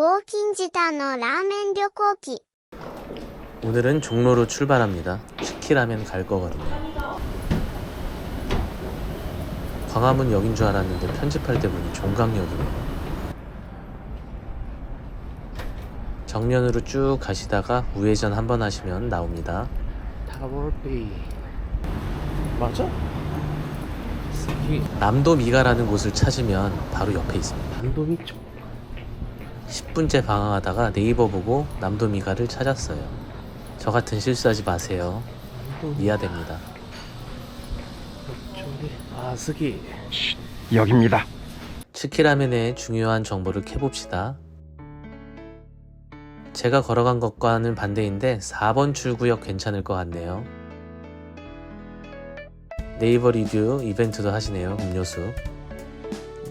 워킹지단어 라멘 뼈고기 오늘은 종로로 출발합니다. 슈키라면 갈 거거든요. 광화문 역인 줄 알았는데 편집할 때 보니 종각역이네요 정면으로 쭉 가시다가 우회전 한 번 하시면 나옵니다. 타월비 맞아? 남도 미가라는 곳을 찾으면 바로 옆에 있습니다. 남도 미쪽. 10분째 방황하다가 네이버 보고 남도미가를 찾았어요. 저 같은 실수하지 마세요. 남도미 미아됩니다. 쪽이 아 스키 여기입니다. 치키라면의 중요한 정보를 캐봅시다. 제가 걸어간 것과는 반대인데 4번 출구역 괜찮을 것 같네요. 네이버 리뷰 이벤트도 하시네요. 음료수.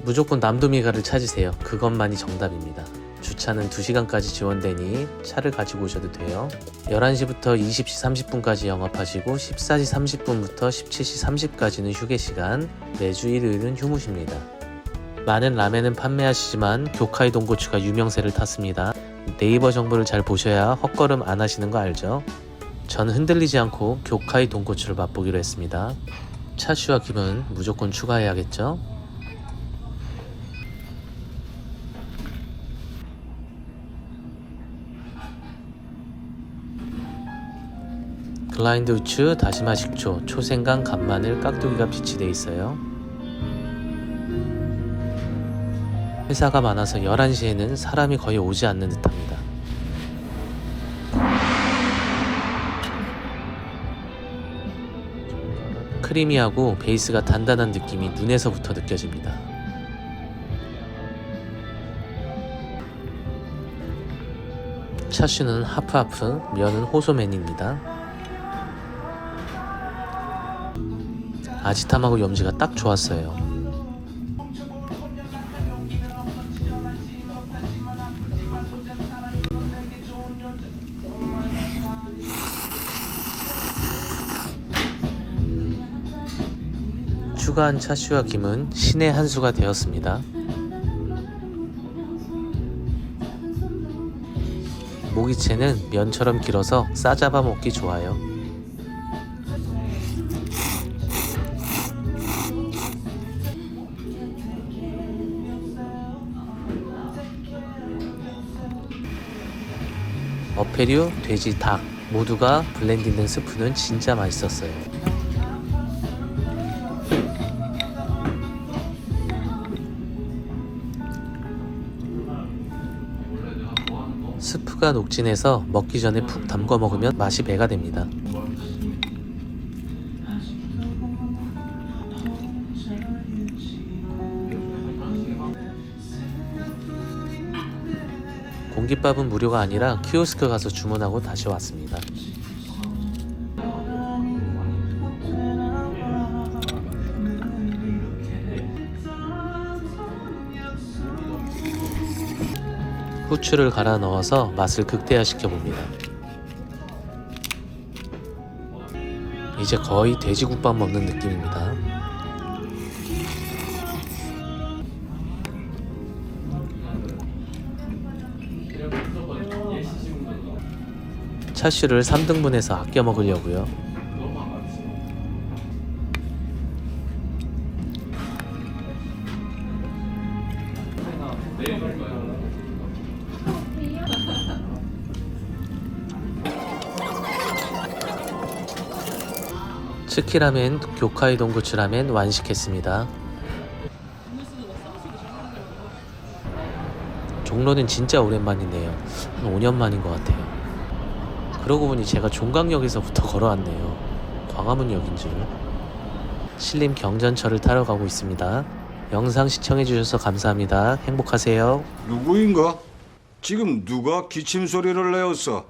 무조건 남도미가를 찾으세요. 그것만이 정답입니다. 주차는 2시간까지 지원되니 차를 가지고 오셔도 돼요. 11시부터 20시 30분까지 영업하시고 14시 30분부터 17시 30까지는 휴게 시간, 매주 일요일은 휴무십니다. 많은 라멘은 판매하시지만 교카이 돈고추가 유명세를 탔습니다. 네이버 정보를 잘 보셔야 헛걸음 안 하시는 거 알죠? 저는 흔들리지 않고 교카이 돈고추를 맛보기로 했습니다. 차슈와 김은 무조건 추가해야겠죠? 글라인드 우추, 다시마 식초, 초생강, 간마늘, 깍두기가 비치돼 있어요. 회사가 많아서 11시에는 사람이 거의 오지 않는 듯합니다. 크리미하고 베이스가 단단한 느낌이 눈에서부터 느껴집니다. 차슈는 하프하프, 면은 호소맨입니다. 아지탐하고 염지가 딱 좋았어요. 추가한 차슈와 김은 신의 한 수가 되었습니다. 모기채는 면처럼 길어서 싸잡아 먹기 좋아요. 어패류, 돼지, 닭 모두가 블렌딩된 스프는 진짜 맛있었어요. 스프가 녹진해서 먹기 전에 푹 담궈 먹으면 맛이 배가 됩니다. 공깃밥은 무료가 아니라 키오스크 가서 주문하고 다시 왔습니다. 후추를 갈아 넣어서 맛을 극대화시켜 봅니다. 이제 거의 돼지국밥 먹는 느낌입니다. 차슈를 3등분해서 아껴 먹으려고요. 츠키라멘, 교카이 돈구츠라멘 완식했습니다. 종로는 진짜 오랜만이네요. 한 5년 만인 것 같아요. 그러고 보니 제가 종강역에서부터 걸어왔네요. 광화문역인 줄. 신림 경전철을 타러 가고 있습니다. 영상 시청해주셔서 감사합니다. 행복하세요. 누구인가? 지금 누가 기침 소리를 내었어?